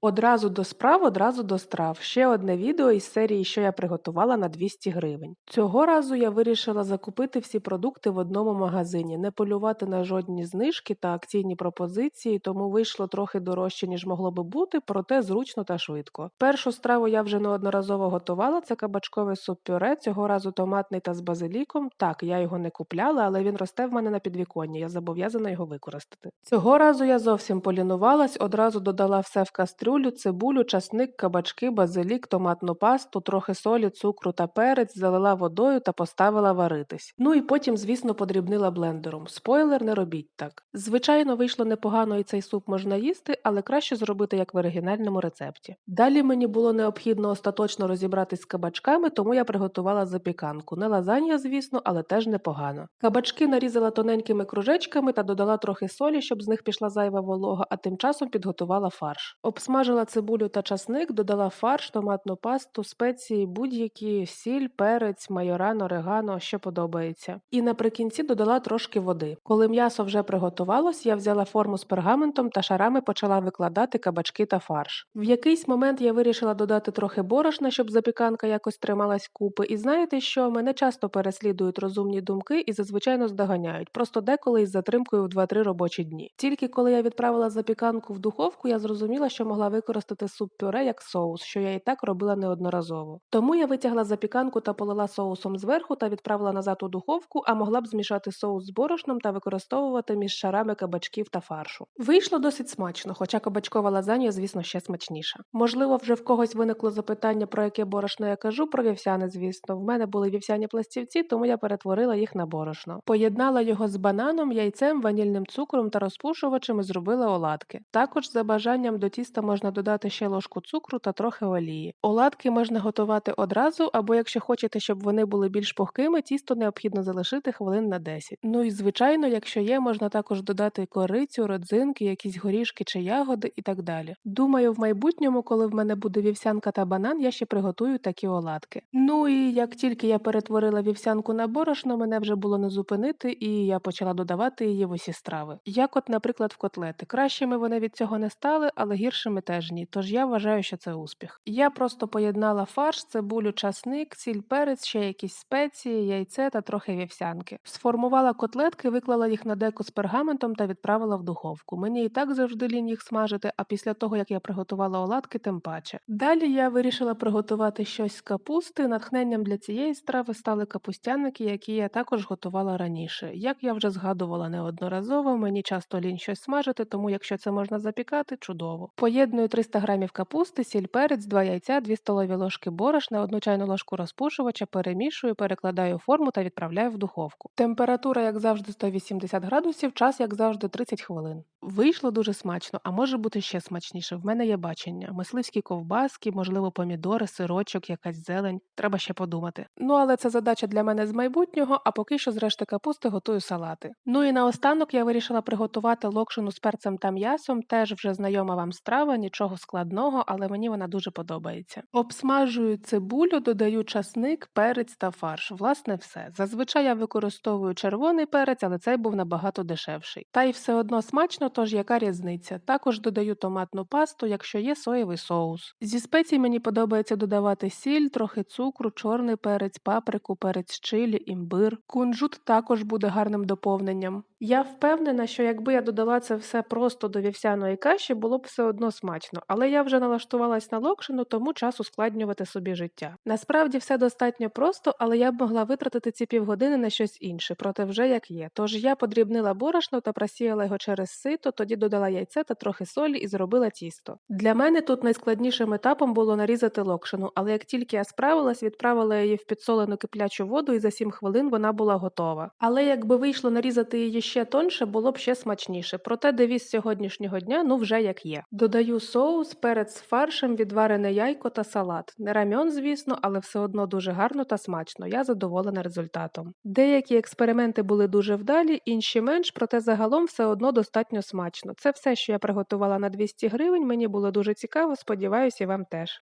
Одразу до справ, одразу до страв. Ще одне відео із серії, що я приготувала на 200 гривень. Цього разу я вирішила закупити всі продукти в одному магазині, не полювати на жодні знижки та акційні пропозиції, тому вийшло трохи дорожче, ніж могло би бути, проте зручно та швидко. Першу страву я вже неодноразово готувала. Це кабачкове суп-пюре, цього разу томатний та з базиліком. Так, я його не купляла, але він росте в мене на підвіконні. Я зобов'язана його використати. Цього разу я зовсім полінувалась, одразу додала все в кастрюлю, цибулю, часник, кабачки, базилік, томатну пасту, трохи солі, цукру та перець, залила водою та поставила варитись. Ну і потім, звісно, подрібнила блендером. Спойлер, не робіть так. Звичайно, вийшло непогано і цей суп можна їсти, але краще зробити як в оригінальному рецепті. Далі мені було необхідно остаточно розібратись з кабачками, тому я приготувала запіканку. Не лазанья, звісно, але теж непогано. Кабачки нарізала тоненькими кружечками та додала трохи солі, щоб з них пішла зайва волога, а тим часом підготувала фарш. Обсмажила цибулю та часник, додала фарш, томатну пасту, спеції, будь-які, сіль, перець, майоран, орегано, що подобається. І наприкінці додала трошки води. Коли м'ясо вже приготувалось, я взяла форму з пергаментом та шарами почала викладати кабачки та фарш. В якийсь момент я вирішила додати трохи борошна, щоб запіканка якось трималась купи. І знаєте що? Мене часто переслідують розумні думки і зазвичай наздоганяють, просто деколи із затримкою в 2-3 робочі дні. Тільки коли я відправила запіканку в духовку, я зрозуміла, що могла використати суп пюре як соус, що я і так робила неодноразово. Тому я витягла запіканку та полила соусом зверху та відправила назад у духовку, а могла б змішати соус з борошном та використовувати між шарами кабачків та фаршу. Вийшло досить смачно, хоча кабачкова лазанья, звісно, ще смачніша. Можливо, вже в когось виникло запитання, про яке борошно я кажу, про вівсяне, звісно. В мене були вівсяні пластівці, тому я перетворила їх на борошно. Поєднала його з бананом, яйцем, ванільним цукром та розпушувачем і зробила оладки. Також за бажанням до тіста можна додати ще ложку цукру та трохи олії. Оладки можна готувати одразу, або якщо хочете, щоб вони були більш пухкими, тісто необхідно залишити хвилин на 10. Ну і звичайно, якщо є, можна також додати корицю, родзинки, якісь горішки чи ягоди і так далі. Думаю, в майбутньому, коли в мене буде вівсянка та банан, я ще приготую такі оладки. Ну і як тільки я перетворила вівсянку на борошно, мене вже було не зупинити, і я почала додавати її в усі страви. Як, от, наприклад, в котлети. Кращими вони від цього не стали, але гіршими теж ні. Тож я вважаю, що це успіх. Я просто поєднала фарш, цибулю, часник, сіль, перець, ще якісь спеції, яйце та трохи вівсянки. Сформувала котлетки, виклала їх на деку з пергаментом та відправила в духовку. Мені і так завжди лінь їх смажити, а після того як я приготувала оладки, тим паче. Далі я вирішила приготувати щось з капусти. Натхненням для цієї страви стали капустяники, які я також готувала раніше. Як я вже згадувала неодноразово, мені часто лінь щось смажити, тому якщо це можна запікати, чудово. Поєдную 300 грамів капусти, сіль, перець, 2 яйця, 2 столові ложки борошна, 1 чайну ложку розпушувача, перемішую, перекладаю форму та відправляю в духовку. Температура, як завжди, 180 градусів, час, як завжди, 30 хвилин. Вийшло дуже смачно, а може бути ще смачніше. В мене є бачення. Мисливські ковбаски, можливо, помідори, сирочок, якась зелень. Треба ще подумати. Ну, але це задача для мене з майбутнього, а поки що з капусти готую салати. Ну і наостанок я вирішила приготувати локшину з перцем та м'ясом, теж вже знайома вам страва, нічого складного, але мені вона дуже подобається. Обсмажую цибулю, додаю часник, перець та фарш. Власне, все. Зазвичай я використовую червоний перець, але цей був набагато дешевший. Та й все одно смачно, тож яка різниця? Також додаю томатну пасту, якщо є соєвий соус. Зі спецій мені подобається додавати сіль, трохи цукру, чорний перець, паприку, перець чилі, імбир. Кунжут також буде гарним доповненням. Я впевнена, що якби я додала це все просто до вівсяної каші, було б все одно смачно, але я вже налаштувалась на локшину, тому час ускладнювати собі життя. Насправді все достатньо просто, але я б могла витратити ці півгодини на щось інше, проте вже як є. Тож я подрібнила борошно та просіяла його через сито, тоді додала яйце та трохи солі і зробила тісто. Для мене тут найскладнішим етапом було нарізати локшину, але як тільки я справилась, відправила її в підсолену киплячу воду, і за 7 хвилин вона була готова. Але якби вийшло нарізати її ще тонше, було б ще смачніше. Проте девіз сьогоднішнього дня ну вже як є. Додаю соус, перець з фаршем, відварене яйко та салат. Не рамьон, звісно, але все одно дуже гарно та смачно. Я задоволена результатом. Деякі експерименти були дуже вдалі, інші менш, проте загалом все одно достатньо смачно. Це все, що я приготувала на 200 гривень. Мені було дуже цікаво, сподіваюся, і вам теж.